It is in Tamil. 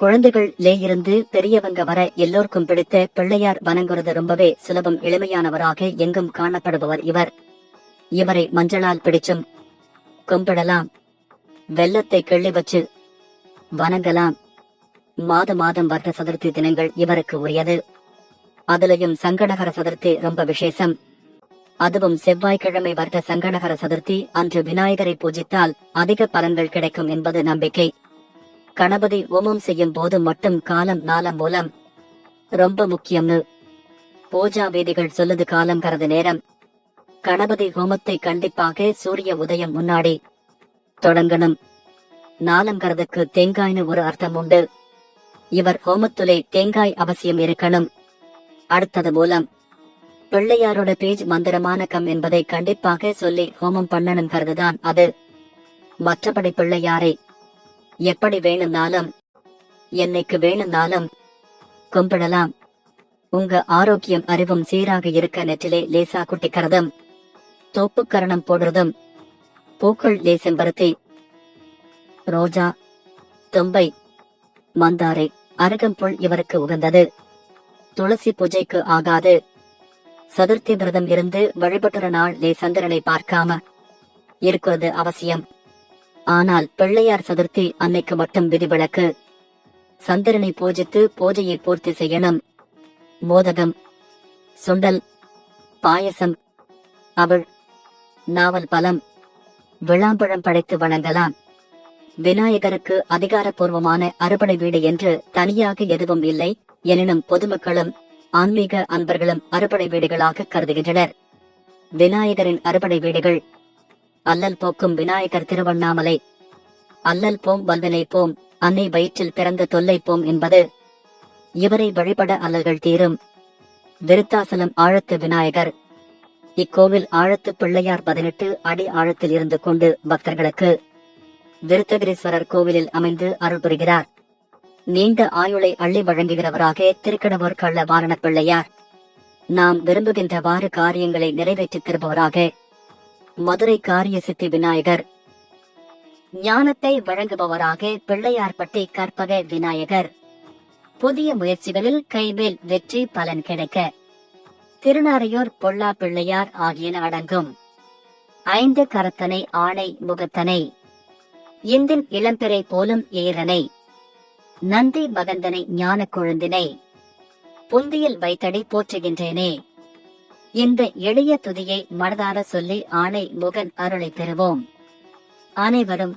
குழந்தைகள்லே இருந்து பெரியவங்க வர எல்லோருக்கும் பிடித்த பிள்ளையார் வணங்குறது ரொம்பவே சுலபம் எளிமையானவராக எங்கும் காணப்படுபவர் இவர். இவரை மஞ்சளால் பிடிச்சும் கும்பிடலாம். வெள்ளத்தை கிள்ளி வச்சு வணங்கலாம். மாத மாதம் வர்ற சதுர்த்தி தினங்கள் இவருக்கு உரியது. அதுலயும் சங்கடகர சதுர்த்தி ரொம்ப விசேஷம். அதுவும் செவ்வாய்க்கிழமை வர்ற சங்கடகர சதுர்த்தி அன்று விநாயகரை பூஜித்தால் அதிக பலன்கள் கிடைக்கும் என்பது நம்பிக்கை. கணபதி ஓமம் செய்யும் போது மட்டும் காலம் நாளம் மூலம் ரொம்ப முக்கியம்னு. பூஜா வேதிகள் சொல்லுது காலம் கரது நேரம். கணபதி ஹோமத்தை கண்டிப்பாக சூரிய உதயம் முன்னாடி தொடங்கணும். நாலங்கரதுக்கு தேங்காய்னு ஒரு அர்த்தம் உண்டு. இவர் ஹோமத்துலே தேங்காய் அவசியம் இருக்கணும். அடுத்தது மூலம். பிள்ளையாரோட பேஜ் மந்திரமான கம் என்பதை கண்டிப்பாக சொல்லி ஹோமம் பண்ணணுங்கிறதுதான் அது. மற்றபடி பிள்ளையாரை எப்படி வேணும்னாலும் என்னைக்கு வேணும்னாலும் கும்பிடலாம். உங்க ஆரோக்கியம் அறிவும் சீராக இருக்க நெற்றிலே லேசா குட்டிக்கிறதும் தோப்புக்கரணம் போடுறதும் பூக்கள் லேசெம்பருத்தி ரோஜா தும்பை மந்தாரை அருகம்புல் இவருக்கு உகந்தது. துளசி பூஜைக்கு ஆகாது. சதுர்த்தி விரதம் இருந்து வழிபட்டுற நாள் லே சந்திரனை பார்க்காம இருக்கிறது அவசியம். ஆனால் பிள்ளையார் சதுர்த்தி அன்னைக்கு மட்டும் விதிவிலக்கு. சந்திரனை பூஜித்து பூஜையை பூர்த்தி செய்யணும். மோதகம் சுண்டல் பாயசம் அவள் நாவல் பழம் விளாம்பழம் படைத்து வணங்கலாம். விநாயகருக்கு அதிகாரப்பூர்வமான அறுபடை வீடு என்று தனியாக எதுவும் இல்லை எனினும் பொதுமக்களும் ஆன்மீக அன்பர்களும் அறுபடை வீடுகளாக கருதுகின்றனர். விநாயகரின் அறுபடை வீடுகள் அல்லல் போக்கும் விநாயகர் திருவண்ணாமலை. அல்லல் போம் வல்வினை போம் அன்னை வயிற்றில் பிறந்த தொல்லை போம் என்பது இவரை வழிபட அல்லல்கள் தீரும். விருத்தாசலம் ஆழத்து விநாயகர். இக்கோவில் ஆழத்து பிள்ளையார் பதினெட்டு அடி ஆழத்தில் இருந்து கொண்டு பக்தர்களுக்கு விருத்தகிரீஸ்வரர் கோவிலில் அமைந்து அருள் புரிகிறார். நீண்ட ஆயுளை அள்ளி வழங்குகிறவராக திருக்கடவூர் கள்ள வாரண பிள்ளையார். நாம் விரும்புகின்றவாறு காரியங்களை நிறைவேற்றித் திருபவராக மதுரை காரிய சித்தி விநாயகர். ஞானத்தை வழங்குபவராக பிள்ளையார்பட்டி கற்பக விநாயகர். புதிய முயற்சிகளில் கைமேல் வெற்றி பலன் கிடைக்க. திருநாரையூர் பொல்லா பிள்ளையார் ஆகியன அடங்கும். ஐந்து கரத்தனை ஆணை முகத்தனை. இந்தின் இளம்பிறை போலும் ஏரனை நந்தி மகந்தனை ஞான கொழுந்தினை. புந்தியில் வைத்தடி போற்றுகின்றேனே. இந்த எளிய துதியை மனதார சொல்லி ஆணை முகன் அருளை பெறுவோம். அனைவரும்